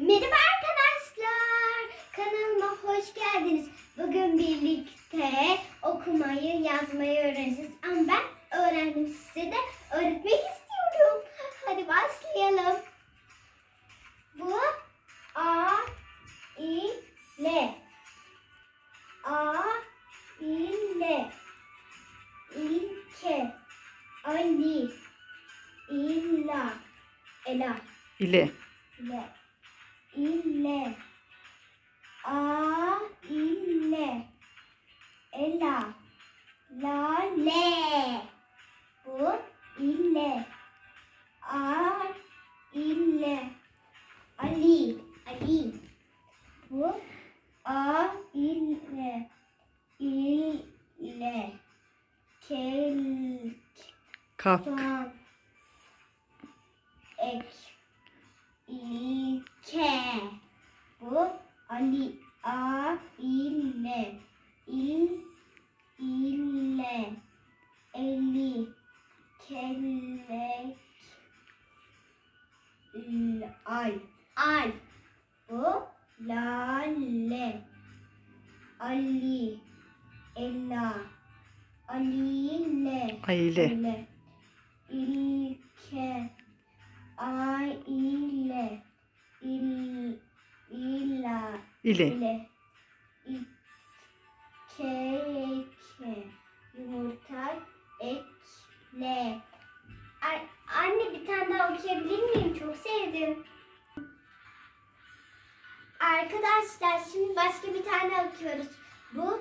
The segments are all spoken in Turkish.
Merhaba arkadaşlar. Kanalıma hoş geldiniz. Bugün birlikte okumayı, yazmayı öğreneceğiz. Ama ben öğrendim. Size de öğretmek istiyorum. Hadi başlayalım. Bu A, İ, L. A, İ, L. İlke, Ali, İlla, Ela. İle. Le. İlle. A ille. Ela. La le. Bu ille. A ille. Ali. Ali. Bu A ille. İlle. Kel. Kaf. İl ile. Eli. Kelek. L- Al. Al. Bu lale. Ali. Ela. Aliyle. Aile. ile. İlke. Ay ile. İl, ila. İle. ile. İke. Yumurta. Ekle. Ay, anne bir tane daha okuyabilir miyim? Çok sevdim. Arkadaşlar şimdi başka bir tane okuyoruz. Bu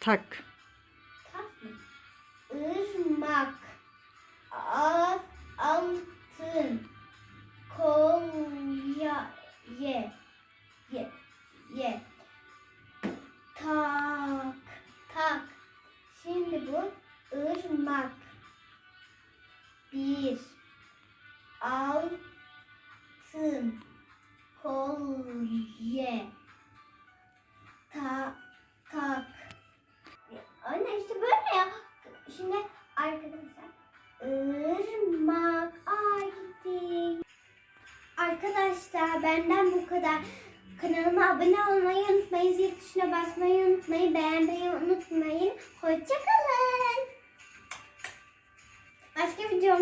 Tak. Irmak. Al, altın. Kolye. Ye. Ye. Ye. Tak. Tak. Şimdi bu ırmak. Bir. Altın. Kolye. Ta, tak. Benden bu kadar. Kanalıma abone olmayı unutmayın. Zil tuşuna basmayı unutmayın. Beğenmeyi unutmayın. Hoşçakalın.